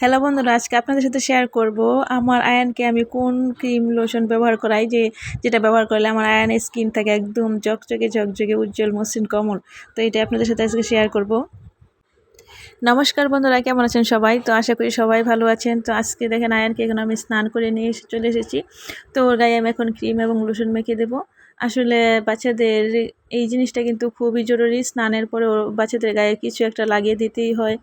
Hello বন্ধুরা, আজকে আপনাদের সাথে শেয়ার করব আমার আয়ানকে আমি কোন ক্রিম লোশন ব্যবহার করাই, যে যেটা ব্যবহার করলে আমার আয়ানের স্কিন থাকে একদম চকচকে ঝকঝকে, উজ্জ্বল, মসৃণ, কমল। তো এটা আপনাদের সাথে আজকে শেয়ার করব। নমস্কার বন্ধুরা, কেমন আছেন সবাই? তো আশা করি সবাই ভালো আছেন। তো আজকে দেখেন আয়ানকে এখন আমি স্নান করে নিয়ে এসে চলে এসেছি। তো ওর গায়ে আমি এখন ক্রিম এবং লোশন মেখে দেবো। আসলে বাচ্চাদের এই জিনিসটা কিন্তু খুবই জরুরি, স্নানের পরে বাচ্চাদের গায়ে কিছু একটা লাগিয়ে দিতেই হয়।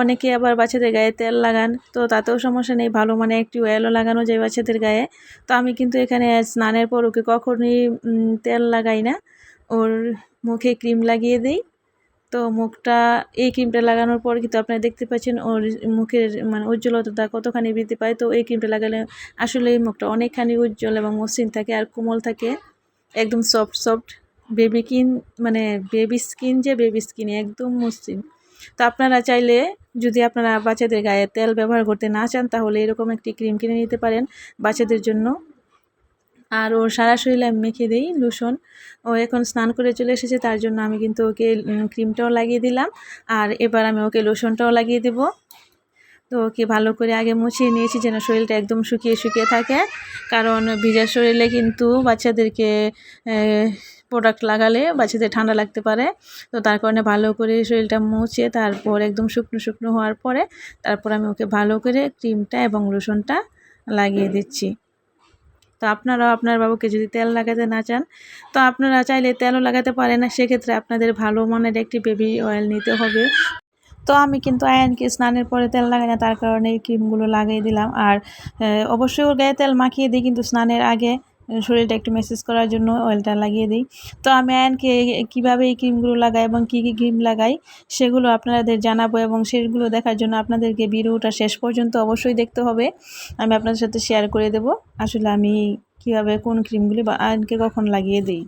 অনেকে আবার বাচ্চাদের গায়ে তেল লাগান, তো তাতেও সমস্যা নেই, ভালো মানে একটি অয়েলও লাগানো যায় বাচ্চাদের গায়ে। তো আমি কিন্তু এখানে স্নানের পর ওকে কখনই তেল লাগাই না। ওর মুখে ক্রিম লাগিয়ে দিই। তো মুখটা, এই ক্রিমটা লাগানোর পর কিন্তু আপনারা দেখতে পাচ্ছেন ওর মুখের মানে উজ্জ্বলতা কতখানি বৃদ্ধি পায়। তো এই ক্রিমটা লাগালে আসলে মুখটা অনেকখানি উজ্জ্বল এবং মসৃণ থাকে আর কোমল থাকে। একদম সফট সফট বেবি কিন মানে বেবি স্কিন যে বেবি স্কিন একদম মসৃণ। তো আপনারা চাইলে যদি আপনারা বাচ্চাদের গায়ে তেল ব্যবহার করতে না চান, তাহলে এরকম একটি ক্রিম কিনে নিতে পারেন বাচ্চাদের জন্য। আর ওর সারা শরীরে আমি মেখে দিই লোশন। ও এখন স্নান করে চলে এসেছে, তার জন্য আমি কিন্তু ওকে ক্রিমটাও লাগিয়ে দিলাম। আর এবার আমি ওকে লোশনটাও লাগিয়ে দেব। তো ওকে ভালো করে আগে মুছিয়ে নিয়েছি যেন শরীরটা একদম শুকিয়ে শুকিয়ে থাকে। কারণ ভিজা শরীরে কিন্তু বাচ্চাদেরকে প্রোডাক্ট লাগালে বাচ্চাদের ঠান্ডা লাগতে পারে। তো তার কারণে ভালো করে শরীরটা মুছে তারপর একদম শুকনো শুকনো হওয়ার পরে তারপর আমি ওকে ভালো করে ক্রিমটা এবং লোশনটা লাগিয়ে দিচ্ছি। তো আপনারাও, আপনার বাবুকে যদি তেল লাগাতে না চান, তো আপনারা চাইলে তেলও লাগাতে পারেন না। সেক্ষেত্রে আপনাদের ভালো মানের একটি বেবি অয়েল নিতে হবে। তো আমি কিন্তু আয়নকে স্নানের পরে তেল লাগাই না, তার কারণে এই ক্রিমগুলো লাগিয়ে দিলাম। আর অবশ্যই ওর গায়ে তেল মাখিয়ে দিই, কিন্তু স্নানের আগে শরীরটা একটু মেসেজ করার জন্য অয়েলটা লাগিয়ে দিই। তো আমি আয়নকে কীভাবে এই ক্রিমগুলো লাগাই এবং কী কী ক্রিম লাগাই, সেগুলো আপনাদের জানাব এবং সেগুলো দেখার জন্য আপনাদেরকে ভিডিওটা শেষ পর্যন্ত অবশ্যই দেখতে হবে। আমি আপনাদের সাথে শেয়ার করে দেব আসলে আমি কীভাবে কোন ক্রিমগুলি বা আয়নকে কখন লাগিয়ে দিই।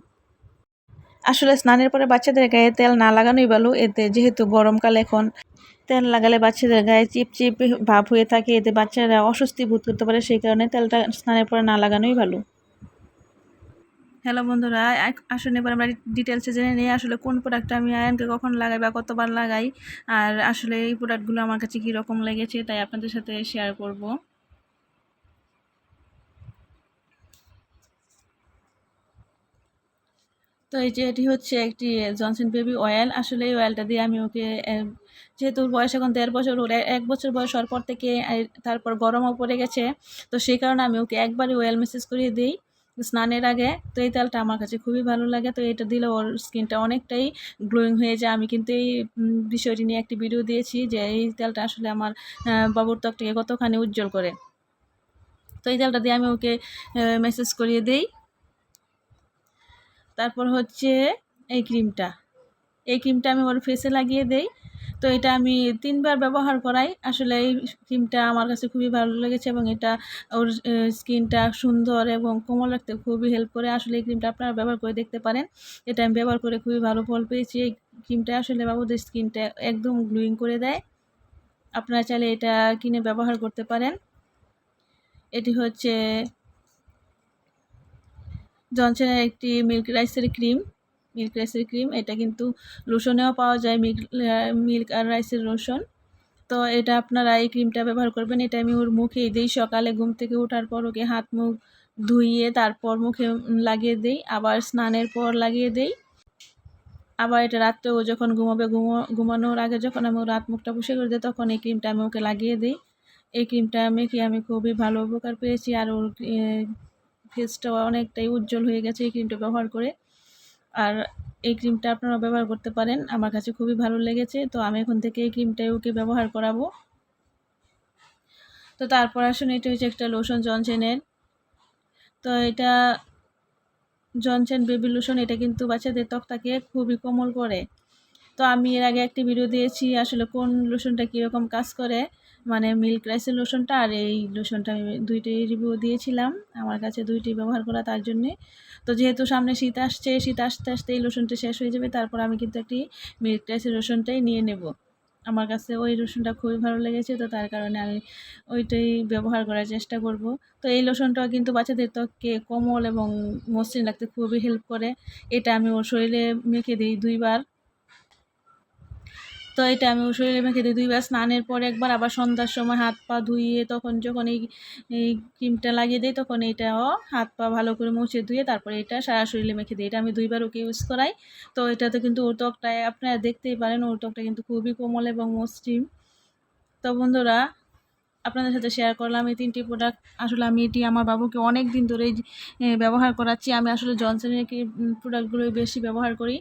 আসলে স্নানের পরে বাচ্চাদের গায়ে তেল না লাগানোই ভালো, এতে যেহেতু গরমকাল এখন, তেল লাগালে বাচ্চাদের গায়ে চিপ চিপ ভাব হয়ে থাকে, এতে বাচ্চারা অস্বস্তি বোধ করতে পারে, সেই কারণে তেলটা স্নানের পরে না লাগানোই ভালো। হ্যালো বন্ধুরা আসুন এবার আমরা ডিটেলসে জেনে নিই আসলে কোন প্রোডাক্টটা আমি আয়নকে কখন লাগাই বা কতবার লাগাই। আর আসলে এই প্রোডাক্টগুলো আমার কাছে কীরকম লেগেছে তাই আপনাদের সাথে শেয়ার করব। তো এই যে এটি হচ্ছে একটি জনসন বেবি অয়েল আসলে এই অয়েলটা দিয়ে আমি ওকে যেহেতু বয়স এখন দেড় বছর, ওর এক বছর বয়স হওয়ার পর থেকে তারপর গরমও পড়ে গেছে। তো সেই কারণে আমি ওকে একবারই অয়েল মেসেজ করিয়ে দিই। স্নানের আগে, তো এই তেলটা আমার কাছে খুবই ভালো লাগে। তো এটা দিলে ওর স্কিনটা অনেকটাই গ্লোয়িং হয়ে যায়। আমি কিন্তু এই বিষয়টি নিয়ে একটি ভিডিও দিয়েছি যে এই তেলটা আসলে আমার বাবুর ত্বকটাকে কতখানি উজ্জ্বল করে। তো এই তেলটা দিয়ে আমি ওকে মেসেজ করিয়ে দিই। তারপর হচ্ছে এই ক্রিমটা এই ক্রিমটা আমি ওর ফেসে লাগিয়ে দেই। তো এটা আমি তিনবার ব্যবহার করাই। আসলে এই ক্রিমটা আমার কাছে খুবই ভালো লেগেছে এবং এটা ওর স্কিনটা সুন্দর এবং কোমল রাখতে খুবই হেল্প করে। আসলে এই ক্রিমটা আপনারা ব্যবহার করে দেখতে পারেন। এটা আমি ব্যবহার করে খুবই ভালো ফল পেয়েছি। এই ক্রিমটা আসলে বাবুদের স্কিনটা একদম গ্লুইং করে দেয়। আপনারা চাইলে এটা কিনে ব্যবহার করতে পারেন। এটি হচ্ছে জনসনের একটি মিল্ক রাইসের ক্রিম মিল্ক রাইসের ক্রিম, এটা কিন্তু লোশনেও পাওয়া যায়, মিল্ক মিল্ক আর রাইসের লোশন। তো এটা আপনারা এই ক্রিমটা ব্যবহার করবেন এটা আমি ওর মুখেই দিই, সকালে ঘুম থেকে ওঠার পর ওকে হাত মুখ ধুইয়ে তারপর মুখে লাগিয়ে দিই, আবার স্নানের পর লাগিয়ে দিই। আবার এটা রাত্রে ও যখন ঘুমাবে, ঘুমো, ঘুমানোর আগে যখন আমি ওর রাত মুখটা বসে করে দিই, তখন এই ক্রিমটা আমি ওকে লাগিয়ে দিই। এই ক্রিমটা মেখে আমি খুবই ভালো উপকার পেয়েছি, আর ওর ফেসটা অনেকটাই উজ্জ্বল হয়ে গেছে এই ক্রিমটা ব্যবহার করে। আর এই ক্রিমটা আপনারা ব্যবহার করতে পারেন। আমার কাছে খুবই ভালো লেগেছে। তো আমি এখন থেকে এই ক্রিমটাই ওকে ব্যবহার করাবো। তো তারপর আসুন, এটা হচ্ছে একটা লোশন জনসেনের তো এটা জনসেন বেবি লোশন এটা কিন্তু বাচ্চাদের ত্বকটাকে খুবই কোমল করে। তো আমি এর আগে একটি ভিডিও দিয়েছি, আসলে কোন লোশনটা কীরকম কাজ করে। মানে মিল্ক রাইসের লোশনটা আর এই লোশনটা আমি দুইটি রিভিউ দিয়েছিলাম। আমার কাছে দুইটি ব্যবহার করা তার জন্যে। তো যেহেতু সামনে শীত আসছে, শীত আসতে আসতে এই লোশনটা শেষ হয়ে যাবে, তারপর আমি কিন্তু একটি মিল্ক রাইসের লোশনটাই নিয়ে নেব। আমার কাছে ওই লোশনটা খুবই ভালো লেগেছে, তো তার কারণে আমি ওইটাই ব্যবহার করার চেষ্টা করব। তো এই লোশনটাও কিন্তু বাচ্চাদের ত্বককে কোমল এবং মসৃণ রাখতে খুবই হেল্প করে। এটা আমি ওর শরীরে মেখে দিই দুইবার। তো এটা আমি শরীরে মেখে দিই। দুইবার স্নানের পরে একবার, আবার সন্ধ্যার সময় হাত পা ধুইয়ে তখন যখন এই এই ক্রিমটা লাগিয়ে দিই, তখন এটাও হাত পা ভালো করে মুছে ধুয়ে তারপরে এটা সারা শরীরে মেখে দিই। এটা আমি দুইবার ওকে ইউজ করাই। তো এটাতে কিন্তু ওর ত্বকটায় আপনারা দেখতেই পারেন ওর ত্বকটা কিন্তু খুবই কোমল এবং মসৃণ। তো বন্ধুরা, আপনাদের সাথে শেয়ার করলাম এই তিনটি প্রোডাক্ট আসলে আমি এটি আমার বাবুকে অনেক দিন ধরেই ব্যবহার করাচ্ছি। আমি আসলে জনসনের প্রোডাক্টগুলোই বেশি ব্যবহার করি।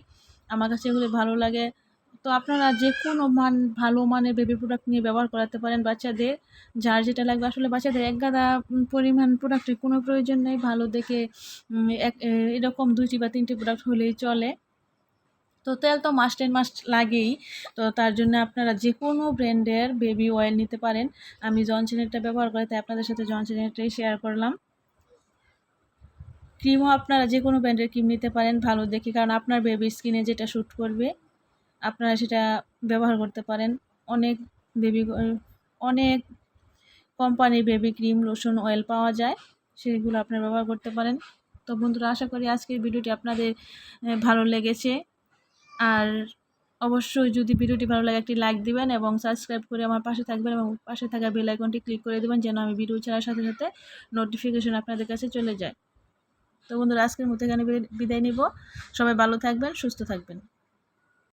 আমার কাছে এগুলো ভালো লাগে। তো আপনারা যে কোনো মান, ভালো মানের বেবি প্রোডাক্ট নিয়ে ব্যবহার করাতে পারেন বাচ্চাদের। যার যেটা লাগবে, আসলে বাচ্চাদের এক গাদা পরিমাণ প্রোডাক্টের কোনো প্রয়োজন নেই। ভালো দেখে এক এরকম দুইটি বা তিনটি প্রোডাক্ট হলেই চলে। তো তেল তো মাস্ট অ্যান্ড মাস্ট লাগেই। তো তার জন্য আপনারা যে কোনো ব্র্যান্ডের বেবি অয়েল নিতে পারেন। আমি জনসনেরটা ব্যবহার করে, তাই আপনাদের সাথে জনসনেরটাই শেয়ার করলাম। ক্রিমও আপনারা যে কোনো ব্র্যান্ডের ক্রিম নিতে পারেন, ভালো দেখে। কারণ আপনার বেবি স্কিনে যেটা শ্যুট করবে আপনারা সেটা ব্যবহার করতে পারেন। অনেক বেবি অনেক কোম্পানির বেবি ক্রিম লোশন অয়েল পাওয়া যায়, সেগুলো আপনারা ব্যবহার করতে পারেন। তো বন্ধুরা, আশা করি আজকের ভিডিওটি আপনাদের ভালো লেগেছে। আর অবশ্যই যদি ভিডিওটি ভালো লাগে, একটি লাইক দিবেন এবং সাবস্ক্রাইব করে আমার পাশে থাকবেন এবং পাশে থাকা বেল আইকনটি ক্লিক করে দেবেন যেন আমি ভিডিও ছাড়ার সাথে সাথে নোটিফিকেশন আপনাদের কাছে চলে যায়। তো বন্ধুরা, আজকের মতো এখানে বিদায় নিব। সবাই ভালো থাকবেন, সুস্থ থাকবেন।